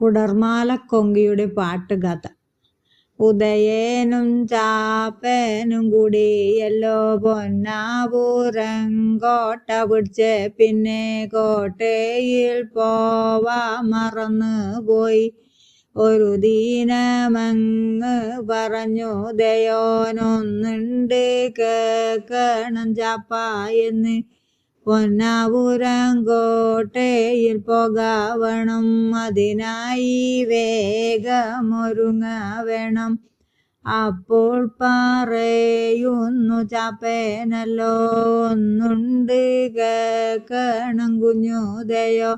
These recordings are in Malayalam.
കുടർമാലക്കൊങ്കിയുടെ പാട്ടുകഥ ഉദയേനും ചാപ്പനും കൂടിയല്ലോ പൊന്നാപൂരം കോട്ട പിടിച്ച് പിന്നെ കോട്ടയിൽ പോവാ മറന്നു പോയി. ഒരു ദീനമങ്ങ് പറഞ്ഞു ദയോനൊന്നുണ്ട് കേക്കണം ചാപ്പ എന്ന് പൊന്നാപുരം കോട്ടയിൽ പോകാവണം. അതിനായി വേഗമൊരുങ്ങാവണം. അപ്പോൾ പറയുന്നു ചാപ്പേനല്ലോ ഒന്നുണ്ട് കേക്കണം കുഞ്ഞുദയോ.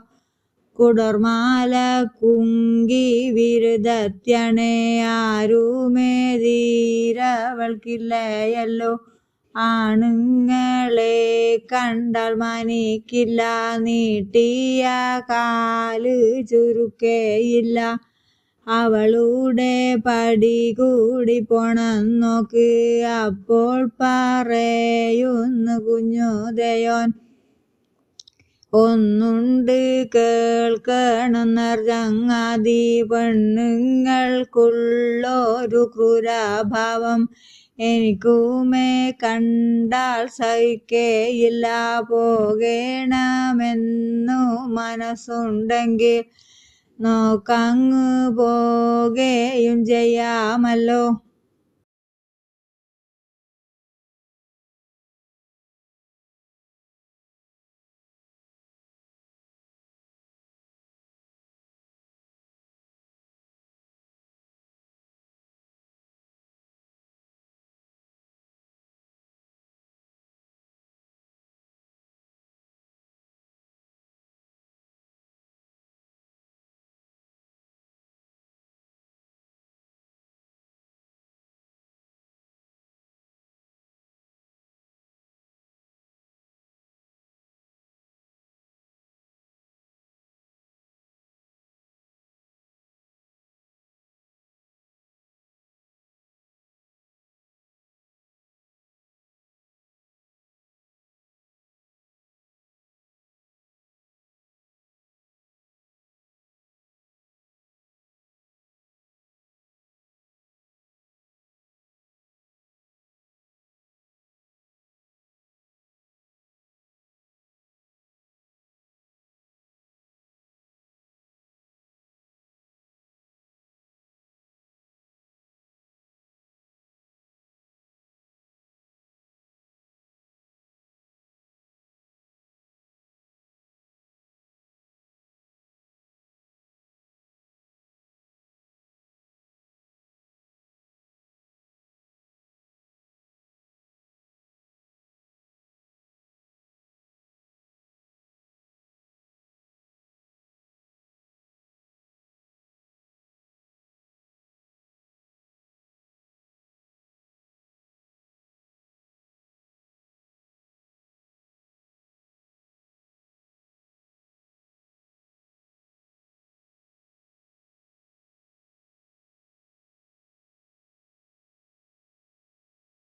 കുടർമാല കുങ്കി വിരുദ്ധത്യണേ ആരുമേ ധീരവൾക്കില്ലയല്ലോ ആണുങ്ങളെ കണ്ടാൽ മനിക്കില്ല. നീട്ടിയ കാൽ ചുരുക്കേയില്ല. അവളുടെ പടി കൂടി പോണം നോക്ക്. അപ്പോൾ പറയുന്നു കുഞ്ഞുദയോൻ ഒന്നുണ്ട് കേൾക്കണം ചങ്ങാതി പെണ്ണുങ്ങൾക്കുള്ളൊരു ക്രൂരാഭാവം. എനിക്കുമേ കണ്ടാൽ സഹിക്കേയില്ല പോകണമെന്നു മനസ്സുണ്ടെങ്കിൽ നോക്കങ്ങ് പോകയും ചെയ്യാമല്ലോ.